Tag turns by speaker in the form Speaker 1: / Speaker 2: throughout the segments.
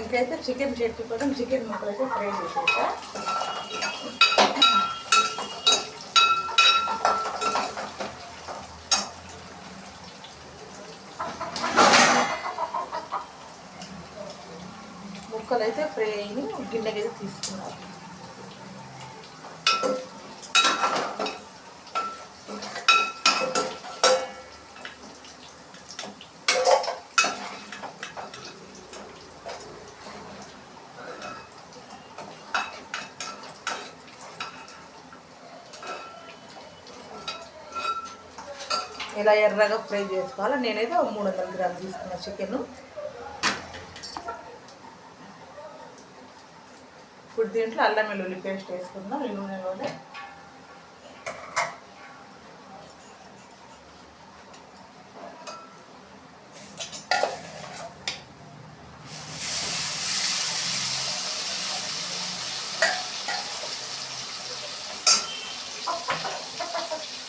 Speaker 1: ఇంకైతే చికెన్ చెట్టు కోసం చికెన్ ముక్కలు అయితే ఫ్రై చేసేసా. ముక్కలు అయితే ఫ్రై అయ్యి గిన్నెకి అయితే తీసుకున్నారు ఇలా ఎర్రగా ఫ్రై చేసుకోవాలి. నేనైతే ఒక మూడు వందల గ్రాములు తీసుకున్న చికెన్ ఇప్పుడు దీంట్లో అల్లం వెల్లుల్లి పేస్ట్ వేసుకుందాం. ఈ నూనెలోనే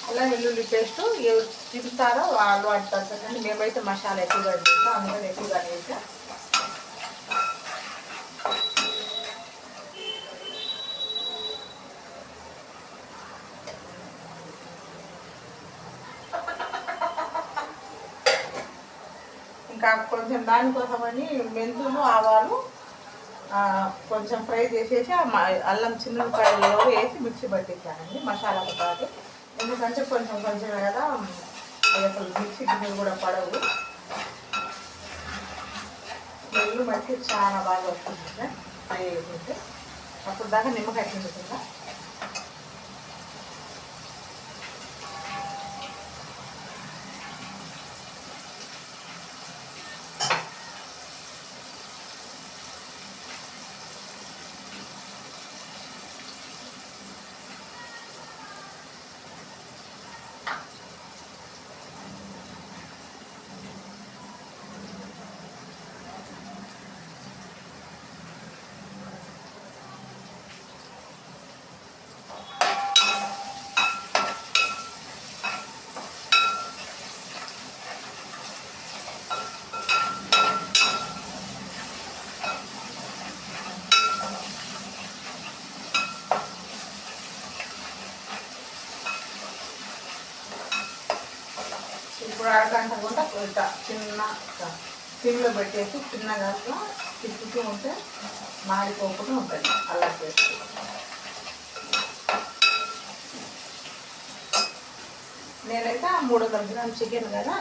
Speaker 1: అల్లం వెల్లుల్లి పేస్ట్ తింటారో వాళ్ళు వాడతారు కానీ మేమైతే మసాలా ఎక్కువగా తింటాం అందుకని ఎక్కువగా వేసాం ఇంకా కొంచెం దానికోసమని మెంతులు ఆవాలు కొంచెం ఫ్రై చేసేసి అల్లం చిన్నపాయలలో వేసి మిక్సీ పట్టించానండి మసాలాతో పాటు. ఎందుకంటే కొంచెం కొంచెం కదా. అవి అసలు మిక్సీ గిన్నెలు కూడా పడవు. నెల్లు మట్టి చాలా బాగా వస్తుంది సార్ అవి చేసుకుంటే అప్పుడు దాకా నిమ్మకాయ తింటుందా ఇప్పుడు అరగంట కూడా ఇట్లా చిన్న సిమ్లో పెట్టేసి చిన్నగా అట్లా తిప్పుతూ ఉంటే మాడిపోకుండా ఉంటుంది. అలా చేసి నేనైతే మూడు వందల గ్రామ్ చికెన్ కదా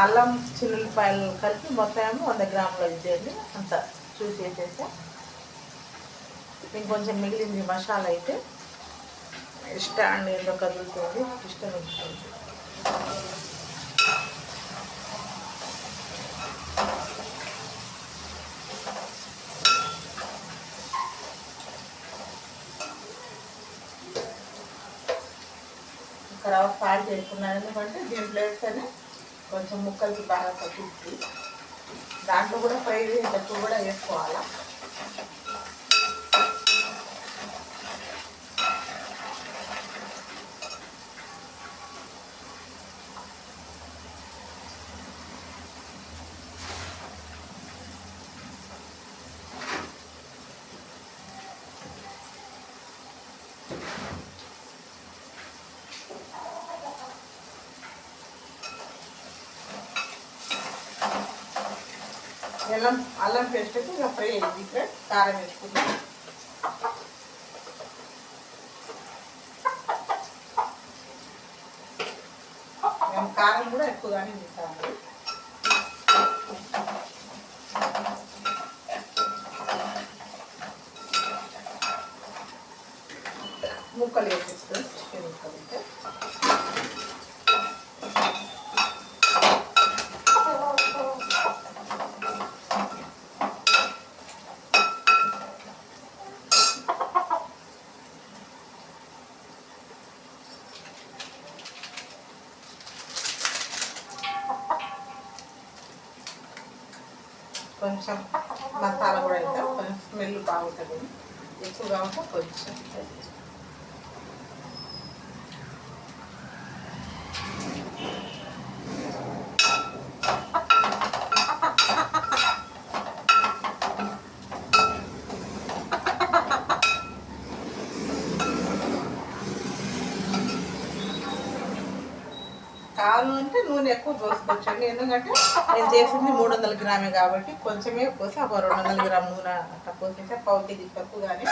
Speaker 1: అల్లం చిల్లుల్లిపాయలు కలిపి మొత్తం వంద గ్రాములు ఇచ్చేది అంత చూసి వేసేస్తే ఇంకొంచెం మిగిలింది మసాలా అయితే స్టాండ్ ఏదో కదులుతుంది ఇష్టం ఉంటుంది రవ్వ సాల్ట్ వేసుకున్నాను ఎందుకంటే దీంట్లో వేస్తేనే కొంచెం ముక్కలకి బాగా తగ్గుతుంది దాంట్లో కూడా ఫ్రై చేసేటప్పుడు కూడా వేసుకోవాలా? అల్లం అల్లం పేస్ట్ అయితే ఇక ఫ్రై అయింది ఇక్కడ కారం వేసుకుందాం. మేము కారం కూడా ఎక్కువగానే తింటాము. ముక్కలు వేసేస్తాం చికెన్ ముక్కలు అంటే కొంచెం మసాలా కూడా వేద్దాం. కొంచెం స్మెల్ బాగుంటుంది. ఎక్కువగా ఉంటే కొంచెం ఎక్కువ పోసుకోవచ్చండి ఎందుకంటే నేను చేసింది మూడు వందల గ్రామే కాబట్టి కొంచెమే పోసి ఒక రెండు వందల గ్రాము నూనె అట్లా పోసేసి పావు కేజీ తక్కువ కానీ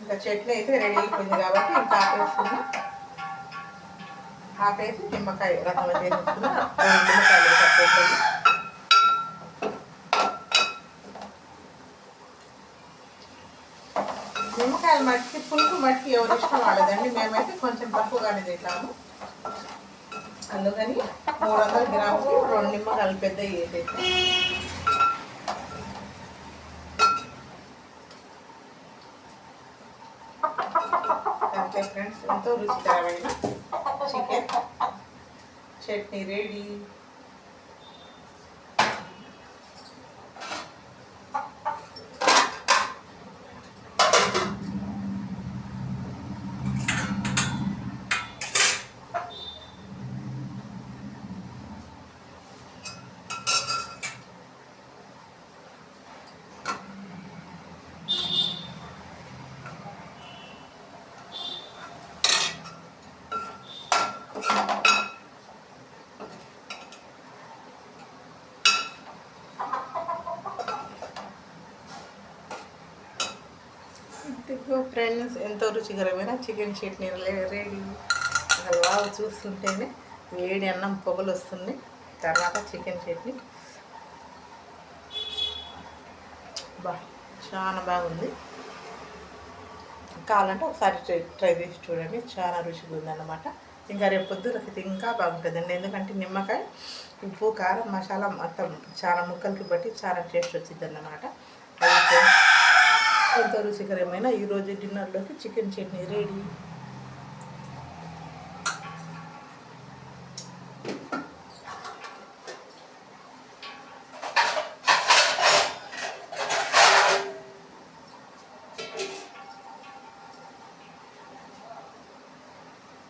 Speaker 1: ఇంకా చట్నీ అయితే రెడీ అయిపోయింది కాబట్టి ఇంకా ఆపేసుకుని ఆపేసి నిమ్మకాయ రసం చేసేసుకున్న నిమ్మకాయలు కట్టేసేది నిమ్మకాయలు మట్టికి పులుపు మట్టికి ఎవరు ఇష్టం వాడదండి మేమైతే కొంచెం తక్కువగానే తింటాము. అందుకని మూడు వందల గ్రాములు రెండు నిమ్మకాయలు పెద్దవి వేసేసి అంతే ఫ్రెండ్స్ ఎంతో రుచికరమైన చికెన్ చట్నీ రెడీ. ఫ్రెండ్స్ ఎంతో రుచికరమైన చికెన్ చట్నీ రెడీ అసలు బాగా చూస్తుంటేనే వేడి అన్నం పొగలు వస్తుంది. తర్వాత చికెన్ చట్నీ. బా చాలా బాగుంది. కావాలంటే ఒకసారి ట్రై ట్రై చేసి చూడండి. చాలా రుచిగా ఉందన్నమాట. ఇంకా రేపు పొద్దునకి ఇంకా బాగుంటుందండి. ఎందుకంటే నిమ్మకాయ ఉప్పు కారం మసాలా మొత్తం చాలా ముక్కలకి బట్టి చాలా టేస్ట్ వచ్చిందన్నమాట. అన్నమాట ఎంతో రుచికరమైన? ఈరోజు డిన్నర్లోకి చికెన్ చట్నీ రెడీ.